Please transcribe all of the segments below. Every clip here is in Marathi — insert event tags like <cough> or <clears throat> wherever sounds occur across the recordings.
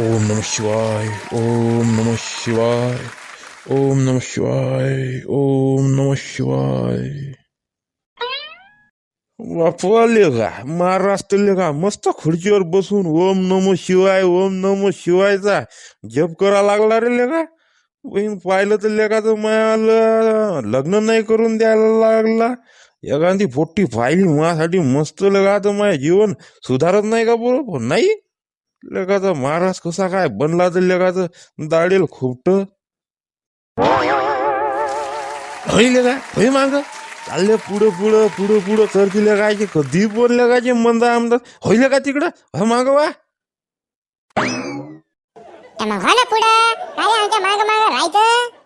ओम नम शिवाय ओम नम शिवाय ओम नम शिवाय ओम नम शिवाय वापरले का? महाराष्ट्र का? मस्त खुर्चीवर बसून ओम नम शिवाय ओम नम शिवायचा. जप करा लागला रे लेका. बहीण पाहिलं तर लेखाचं मला लग्न नाही करून द्यायला लागला. एखादी पोट्टी पाहिली माझ्यासाठी मस्त लगा तर माझ्या जीवन सुधारत नाही का बरोबर नाही? लेकाचा महाराज कसा काय बनला तर लेकाचं? दाढेल खुपट. होईल का होई माग. चालले पुढं पुढं पुढं पुढं करतील काय कधी बोलले काय मंदा आमदार. होईल का तिकडं? ह माग वा. तर मग हो ना पुढं. काय आमच्या माग माग राहायचं?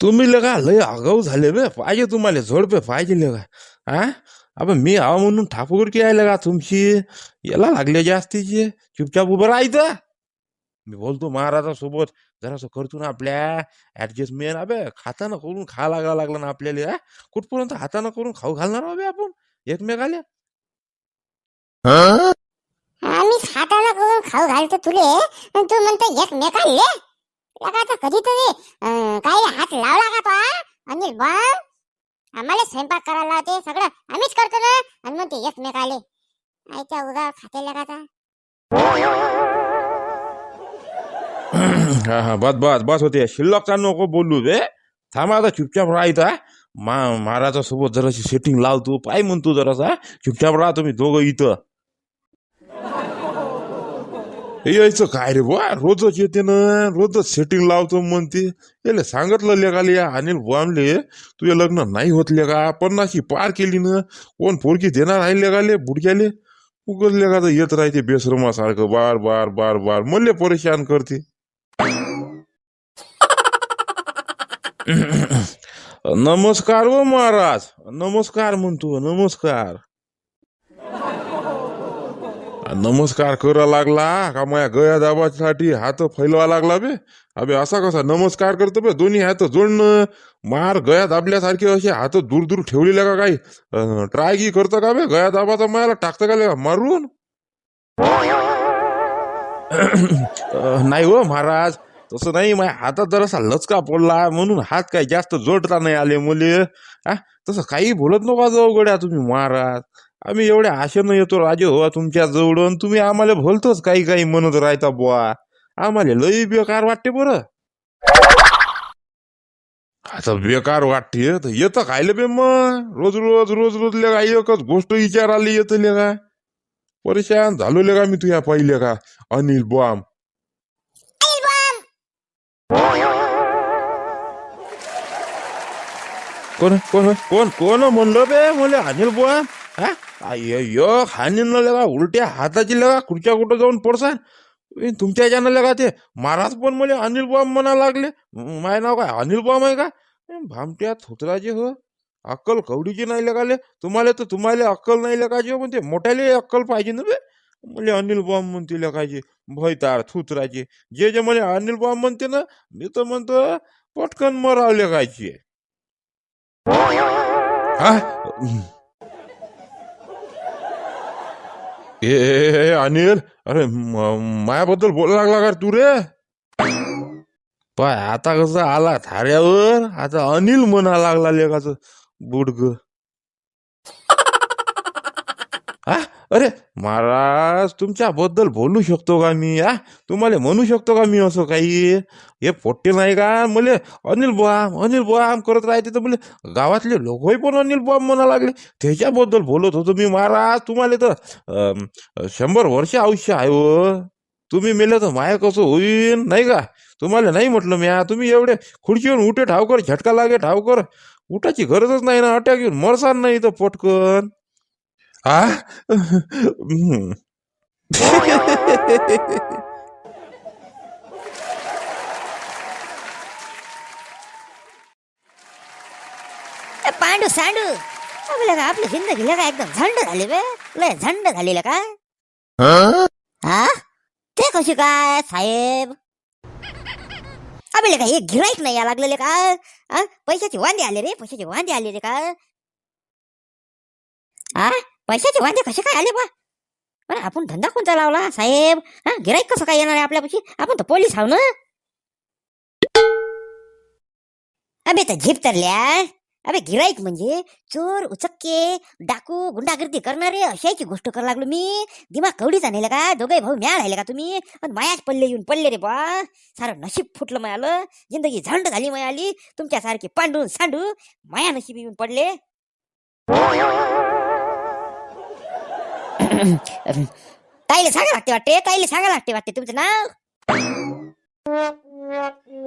तुम्ही लगा लय आगाऊ झाले बे. पाहिजे तुम्हाला झोडपे पाहिजे लगा हा आपण मी आहो म्हणून ठाकूर की आहे लगा तुमची? याला लागले जास्तीचे चुपचाप उभं राहायचं मी बोलतो महाराजासोबत जरासं करतो ना आपल्या ऍडजस्टमेंट अबे खाताना करून खा लागा लागला ना आपल्याला हा? कुठपर्यंत हातानं करून खाऊ घालणार अबे आपण? एकमेकाले. आम्ही हाताला करून खाऊ घालतो तुले. तू म्हणतो एकमेकाले. लगा आता कधीतरी अं, काय हात लावला का तो हा? अनिल आम्हाला स्वयंपाक करायला लावते सगळं आम्हीच करतो ना. आणि मग ते एकमेकाले. आयच्या उगा खाते लगा <clears throat> हा हा बस बस बस होते. शिल्लकचा नको बोलू रे. थांबा आता चुपचाप राहायचा मा महाराजासोबत जराशी सेटिंग लावतो. पाय म्हणतो जरासा. चुपचाप राहा तुम्ही दोघं इथं. यायचं काय रे बा रोजच येते ना रोजच सेटिंग लावतो म्हणते याले सांगितलं लेगाले या अनिल बुवामले तुझे लग्न नाही होत लेगा पन्नाशी पार केली ना कोण पोरकी देणार आहे लेगाले बुडक्याले उगच लेगा तर येत राहते बेसरमासारखं बार बार बार बार मल्ले परेशान करते. <laughs> नमस्कार व महाराज नमस्कार म्हणतो नमस्कार. नमस्कार करा लागला का माझ्या गया दाबासाठी हात फैलवा लागला बे? अबे असा कसा नमस्कार करतो बे दोन्ही हात जोडणं? मार गया दाबल्यासारखे असे हात दूर दूर ठेवलेले का काही? ट्राय की करतो का बे? गया दाबाचा मायाला टाकतं का मारून? नाही हो महाराज तसं नाही माझ्या हातात जरासा लचका पडला म्हणून हात काय जास्त जोडता नाही आले मुले. हा तसं काही बोलत नका जाऊ गड्या तुम्ही महाराज. आम्ही एवढ्या आशेनं येतो राजे हो तुमच्या जवळून. तुम्ही आम्हाला भलतोच काही काही म्हणत राहता बुवा. आम्हाला लई बेकार वाटते बरं. आता बेकार वाटते तर येतं खायला बे मग. रोज रोज रोज रोज लेगा एकच गोष्ट विचारायला येतं लेगा परेशान झालो लेगा मी तुझ्या पहिले का? अनिल बॉम्ब कोण कोण कोण कोण म्हणलं बे? मला अनिल बुवा हा? अय्यो हानीन लगा उलट्या हाताची लगा खुर्च्या कुठं जाऊन पडसान तुमच्या ह्याच्यानं लगा ते. महाराज पण मला अनिल बुवा म्हणा लागले. माय नाव काय? अनिल बुवा आहे का? भामट्या थोतराचे हो. अक्कल कवडीची नाही लगाले. तुम्हाला तर तुम्हाला अक्कल नाही लगायचे म्हणते हो, मोठ्याले अक्कल पाहिजे ना बे. म्हणजे अनिल बॉम्ब म्हणते लगायचे. भयतार थुतराचे जे जे म्हणजे अनिल बॉम्ब म्हणते ना मी तर म्हणतो पटकन मराव लगायची हा? ए, ए ए, अनिल अरे म- मायाबद्दल बोलायला लागला का रे तू रे? पाय आता कसं आला थाऱ्यावर? आता अनिल म्हणा लागला लेखाच बुडग हा अरे महाराज तुमच्याबद्दल बोलू शकतो का मी आ तुम्हाला म्हणू शकतो का मी असं काही? हे पोट्टे नाही का? मले अनिल बुआम अनिल बुआम करत राहते तर मले गावातले लोकही पण अनिल बुआम म्हणा लागले. त्याच्याबद्दल बोलत होतो मी महाराज तुम्हाला तर शंभर वर्ष आयुष्य आहे हो. तुम्ही मेले तर माया कसं होईन नाही का? तुम्हाला नाही म्हटलं म्या तुम्ही एवढे खुर्चीवर उठे ठावकर झटका लागे ठावकर. उठाची गरजच नाही ना अटॅक येऊन मरसान नाही तर पटकन. हा हम्म. <laughs> ए, पांडू सांडू. आपल्या का आपली जिंदगी लगा एकदम झंड झाली बे. लय झंड झालेलं का? हा? ते कशी काय साहेब? आपल्याला काय एक गिराईक नाही या लागलेले का? हा पैशाचे वांदे आले रे पैशाचे वांदे आले रे का? हा पैशाचे वांदे कसे काय आले बा अरे आपण धंदा कोणता लावला? साहेब हा गिराईक कसं काय येणार आहे आपल्यापाशी? आपण तर पोलीस आहो ना. अबे तर झीप तरल्या अबे गिराईक म्हणजे चोर उचक्के डाकू गुंडागर्दी करणारे अशाची गोष्ट करू लागलो मी. दिमाग कवडीचा नाही का? दोघे भाऊ म्या राहिले का तुम्ही? पण मायाच पडले येऊन पडले रे बा सारं नशीब फुटलं मायालं. जिंदगी झंड झाली मायाली. तुमच्यासारखे पांडून सांडू माया नशीब येऊन पडले. ताईले सांगा लागते वाटते ताईले सांगा लागते वाटते तुमचं नाव?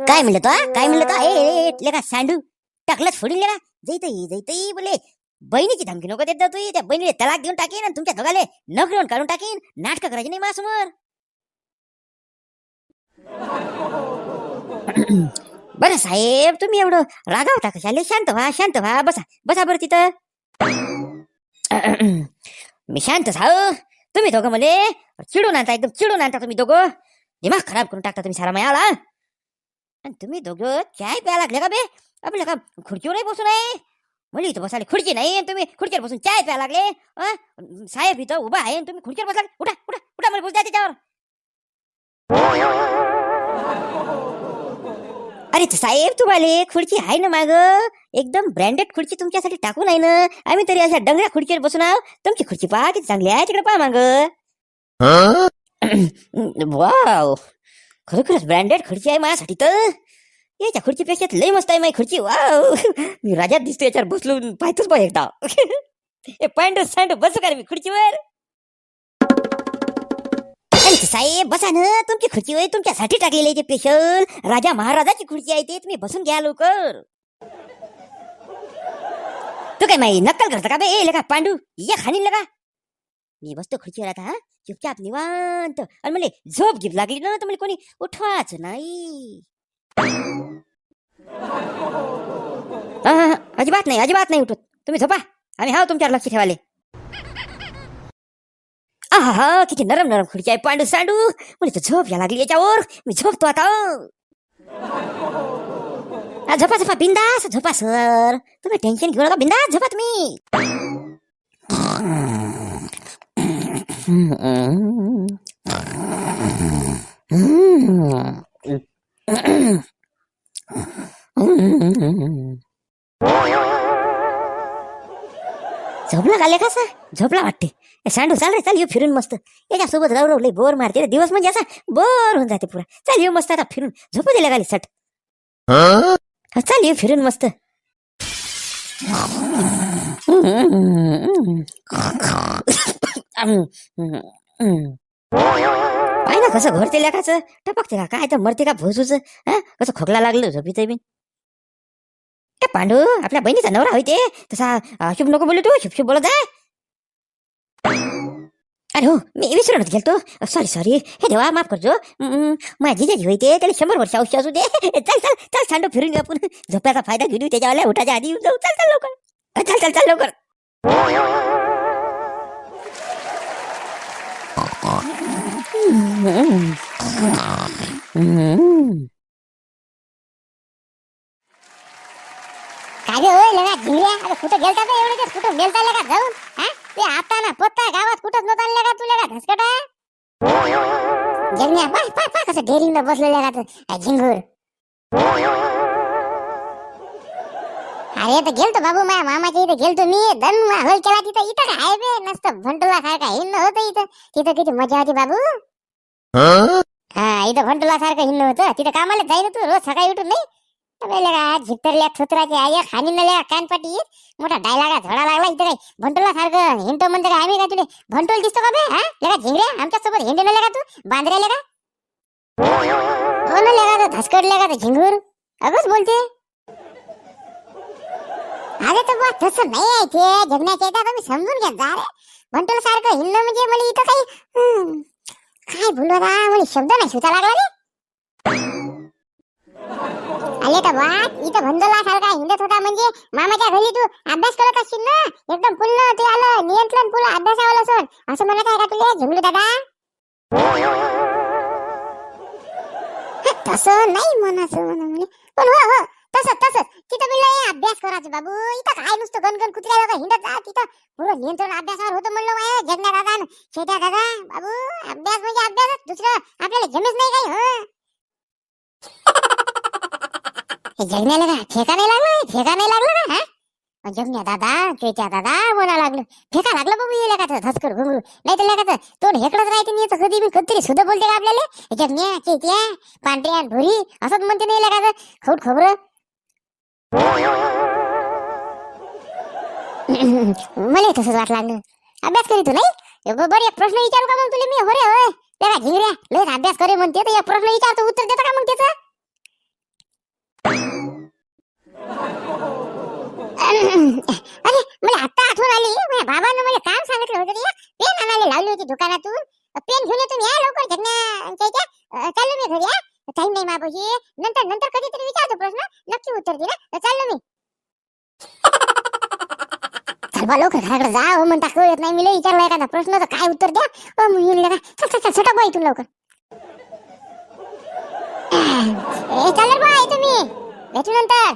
काय म्हणलं तो काय म्हणलं तो? ए, ए ए, लेका सांडू टाकलंच फोडून लेका. जैतई जैतई बोले बहिणीची धमकी नको देत तू त्या बहिणीला तलाक देऊन टाकीन आणि तुमच्या दोघाले नोकरीवर काढून टाकीन. नाटक करायची नाही माझ्यासमोर. <clears throat> बरं साहेब तुम्ही एवढं रागावता कशाले? शांत व्हा शांत व्हा बसा बसा बरं तिथं. <clears throat> मी शांत झाव तुम्ही दोघं मले चिडून आणता एकदम चिडून आणता तुम्ही दोघं दिमाग खराब करून टाकता तुम्ही सारा मायाला आणि तुम्ही दोघं चाय प्या लागले का बे आपल्या का खुर्चीवर नाही बसून आहे म्हणजे इथं बसायला खुर्ची नाही आणि तुम्ही खुर्चीवर बसून चाय प्या लागले अं? साहेब इथं उभा आहे आणि तुम्ही खुर्चीवर बसला उठा उठा उठा मला बोलता त्याच्यावर अरे साहेब तुम्हाला खुर्ची आहे ना माग? एकदम ब्रँडेड खुर्ची तुमच्यासाठी टाकून आहे ना? आम्ही तरी अशा डंगऱ्या खुर्चीवर बसून आहो तुमची खुर्ची पहा किती चांगली आहे. तिकडे पहा माग. <clears throat> वाव. खरोखरच ब्रँडेड खुर्ची आहे माझ्यासाठी तर. याच्या खुर्चीपेक्षा लय मस्त आहे माझी खुर्ची. वाव. मी राजात दिसतो याच्यावर बसलो पाहतोच पाहिजे एकदा. <laughs> ए पॉइंट सांड बसू का रे मी खुर्चीवर? अरे साहेब बसा ना. तुमची खुर्ची होय तुमच्यासाठी टाकलेली आहे ते स्पेशल राजा महाराजाची खुर्ची आहे ते. तुम्ही बसून घ्या लवकर. तू काय माही नक्कल करता का बे? ए लगा पांडू ये खाणी लगा. मी बसतो खुर्चीवर आता हा चुपचाप निवांत. आणि मला झोप घेप लागली ना तर मला कोणी उठवाच नाही. हा, हा, हा, अजिबात नाही अजिबात नाही उठत. तुम्ही झोपा. आणि हा तुमच्यावर लक्ष ठेवाले आहा हा किती नरम नरम खुर्ची आहे पांडू सांडू. मला तर झोप या लागली याच्यावर. मी झोपतो आता. आ झोपा झोपा बिंदास झोपा सर. तुम्ही टेन्शन घेऊ नका बिंदास झोपा तुम्ही. झोपला का लेखासा झोपला वाटते. सांडू चाल रे चाल येऊ फिरून मस्त. याच्यासोबत राव लय बोर मारते दिवस म्हणजे असा बोर होऊन जाते पुरा. चाल येऊ मस्त आता फिरून. झोपू दिल्या गाली सट. चाल येऊ फिरून मस्त. पाय ना कसं घोरते लेखाचं टपकते का? काय तर मरते का भोसूच? कसं खोकला लागलं झोपीचं बी ए पांडू आपल्या बहिणीचा नवरा होते तसा शुभ नको बोलू तू. शुभ शुभ बोलत आहे अरे हो मी विसरूनच गेलतो. सॉरी सॉरी हे देवा माफ करजो. हम्म, माझी जिजाजी होते त्याला शंभर वर्ष औषध असू दे. चल चल चल सांडू फिरून घेऊ आपण. झोप्याचा फायदा घेऊ त्याच्यावाल्या उठाच्या आधी येऊन जाऊ. चल चल लवकर. चल चल चल लवकर. काय गं होय लगा झिंगल्या. कुठं गेलता एवढं? कुठं गेलता लगा जाऊन हा? ते आता ना पोत्ता गावात कुठंच नव्हता लगा तू लगा धसकटा जगण्या पाय पाय पाय कसं डेअरिंगला बसलेलं लगा तू? झिंगूर. अरे तर गेलतो बाबू माझ्या मामाच्या इथे गेलतो मी. दन होल केला तिथं. इथं काय बे नसतं भंटुला सारखा हिंड होतं इथं. तिथं किती मजा होती बाबू. हा? इथं भंटुला सारखं हिंड होतं. तिथं कामाला जाईल तू रोज सकाळी उठून नाही? झिपरल्या थोत्राची आई खाणी नल्या कानपाटी. मोठा डायलागा झडा लागला इथं काय भंटोला सारखं हिंटो म्हणतो काय आम्ही का तुले? भंटोल दिसतो का बे हा? लगा झिंगऱ्या आमच्यासोबत हिंडे नल्या का तू? बांद्र्या लगा? हो ना लगा धसकडल्या का झिंगूर? अगच बोलते. अरे तर बा तसं नाही आहे ते. जगण्याचे येतात तुम्ही समजून घ्या जा रे. भंटोल सारखं हिंडणं म्हणजे मला इथं काही काय बोलू रा मला शब्द नाही सुचा लागला रे. आले तर बात इथं भंडला सारखा हिंडत होता म्हणजे मामाच्या घरी तू अभ्यास करत असशील ना? एकदम पूर्ण ते आलं नियंत्रण पूर्ण अभ्यासावर असून असं म्हणत आहे का तुला झुमलू दादा? तसं नाही म्हणायचं म्हणा. पण हो हो तसंच तसं. तिथं म्हणलं अभ्यास करायचं बाबू इथं काय नुसतं गणगण कुत्र्या लोक हिंडत जा तिथं. पूर्ण नियंत्रण अभ्यासावर होतं म्हणलं माय जगण्या दादा शेट्या दादा बाबू अभ्यास म्हणजे अभ्यास दुसरं आपल्याला जमेच नाही काही हो? जगण्याला का? ठेका नाही लागला? ठेका नाही लागला का? हा? जगण्या दादा केच्या दादा बोला लागलं. फेका लागलं बाबू येला का धसकर घुंगरू. नाही तर लेखाचं तोंड हेकडच राहते नाही तर कधी मी कधीतरी सुद्धा बोलते का आपल्याला? जगण्या चेत्या पांढऱ्या भुरी असंच म्हणते नाही लेखाचं खौट खबर. मला तसंच वाट लागलं. अभ्यास करीत नाही? बरं एक प्रश्न विचारू का मग तुला मी? हो रे होय. लेका झिंगऱ्या. लय अभ्यास करे म्हणते तर एक प्रश्न विचारतो उत्तर देता का मग त्याचं? अरे मला आता आठवण आली. माझ्या बाबांना मला काम सांगितलं होतं रे पेन आणायला लावली होती दुकानातून. पेन घेऊन येतो या लवकर. जगण्या चाललो मी घरी या. टाइम नाही माबाशी नंतर नंतर कधीतरी विचारतो प्रश्न. नक्की उत्तर दे ना चाललो मी. चल लवकर घराकडे जा हो म्हणता कळत नाही. मी लय विचारला एखादा प्रश्न तर काय उत्तर द्या? हो मी येऊन का चल चल चल सटा बा इथून लवकर. ए चालेल भेटू नंतर.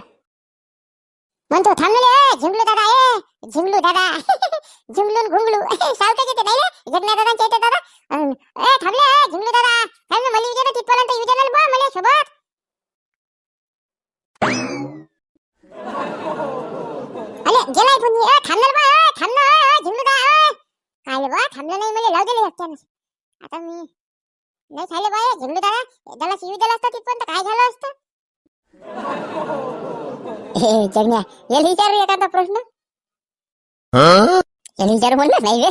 म्हणतो थांबले झिंगलू दादा ए झिंगलू दादा. <laughs> झिंगलून घुंगलू. <laughs> सावते किती नाही रे जगण्या दादा चैत्य दादा. ए थांबले ए झिंगलू दादा. थांबले मला विचार तिथपर्यंत विचारलं बा मला सोबत. अरे गेलाय पण ए थांबणार बा ए थांब ना ए, झिंगलू दा ए. काय बा थांबलं नाही मला लाव दिले एकट्यानं. आता मी नाही झाले बा ए, झिंगलू दादा. त्याला शिवी दिला असता तिथपर्यंत काय झालं असतं? हे जगण्या याला विचारू एखादा प्रश्न? याला विचारू म्हणलं नाही रे.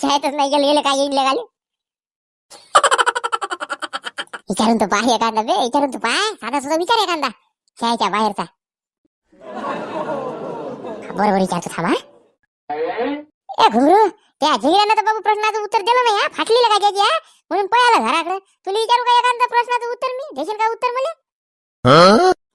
शाळेतच नाही गेलं गेलं काय येईल गाले विचारून तो पाय एखादा बे विचारून तो पाय. साधा सुद्धा विचार एखादा. शाळेच्या बाहेरचा. बरोबर विचारतो थांबा ए घुंगरू त्या झिंगऱ्यानं तर बाबू प्रश्नाचं उत्तर दिलं नाही हा. फाटलेलं काय त्याची हा? म्हणून पळाला घराकडे. तुला विचारू का एखादा प्रश्नाचं उत्तर मी? देशील का उत्तर मला?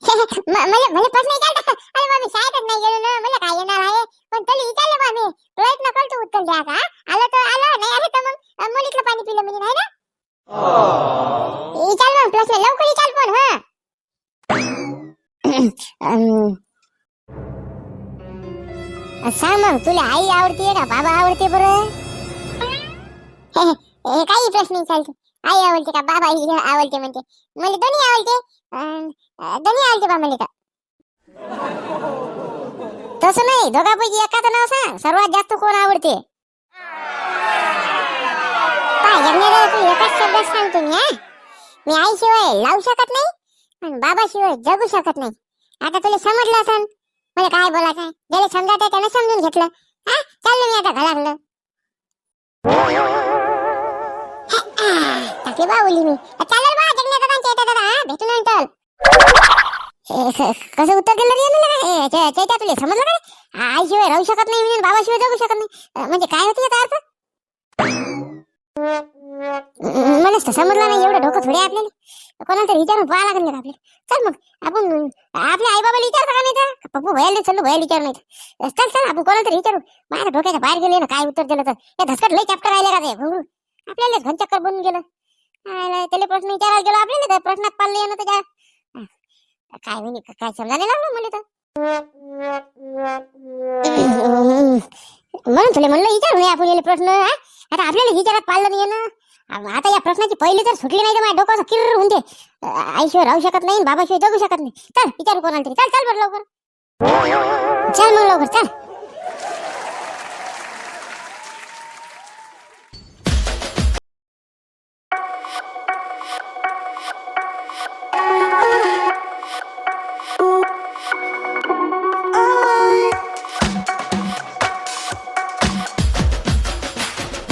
मला मला प्रश्न विचारता अरे बा मी शाळेतच नाही गेलो ना मला काय येणार आहे पण तरी विचारलं बा मी प्रयत्न करतो उत्तर द्यायचा हा? आलं तर आलं नाही आलं तर मग मुलीतलं पाणी पिलं म्हणजे नाही ना विचार मग प्रश्न लवकर विचार पण हा सांग मग तुला आई आवडते का बाबा आवडते बरं काही प्रश्न विचारते आई आवडते का बाबा आवडते म्हणते मला दोन्ही आवडते दोन्ही आवडते बा मला तसं नाही दोघांपैकी एकाचं नाव सांग सर्वात जास्त कोण आवडते? तू एकाच शब्दात सांगतो मी हा? मी आईशिवाय लावू शकत नाही आणि बाबाशिवाय जगू शकत नाही. आता तुला समजलं असन? मला काय बोलायचं आहे? ज्याला समजायचं आहे त्यानं समजून घेतलं. हा? चाललो मी आता घराकडं. टाकली बाहुली मी. चालेल बा जगन्या दादांच्या येतात दादा हा भेटू नंतर. ए, क- कसं उत्तर दिलं रे यानं? लगा? ए, चे- चैत्या तुला समजलं काय आईशिवाय राहू शकत नाही म्हणून बाबाशिवाय जगू शकत नाही. अ, म्हणजे काय होते याचा अर्थ? म- मलाच तर समजलं नाही एवढं डोकं थोडे आपल्याला. कोणाला तरी विचारून पाहा लागेल ना आपल्याला. चल मग आपण आपल्या आई बाबाला विचारता का नाही तर? पप्पू भयाला चल भयाला विचार नाही तर. चल चल आपण कोणाला तरी विचारू. माझ्या डोक्याच्या बाहेर गेले ना काय उत्तर दिलं तर. या धसकट लई चॅप्टर राहिले का ते? घुंगरू आपल्याला घनचक्कर बनून गेलं. त्याला प्रश्न विचारायला गेलो आपल्याला त्या प्रश्नात पाळले ना त्याच्या काय म्हणे काय समजा नाही लागलं मला तर? म्हणून तुला म्हणलं विचारू नये आपण याला प्रश्न आता आपल्याला विचारात पाळलं नाही ना आता या प्रश्नाची पहिली तर सुटली नाही तर माझ्या डोकं किर्र होऊन दे आईशिवाय राहू शकत नाही बाबाशिवाय जगू शकत नाही. चल विचारू कोणाला तरी. चल चल बरं लवकर. चल मग लवकर चल.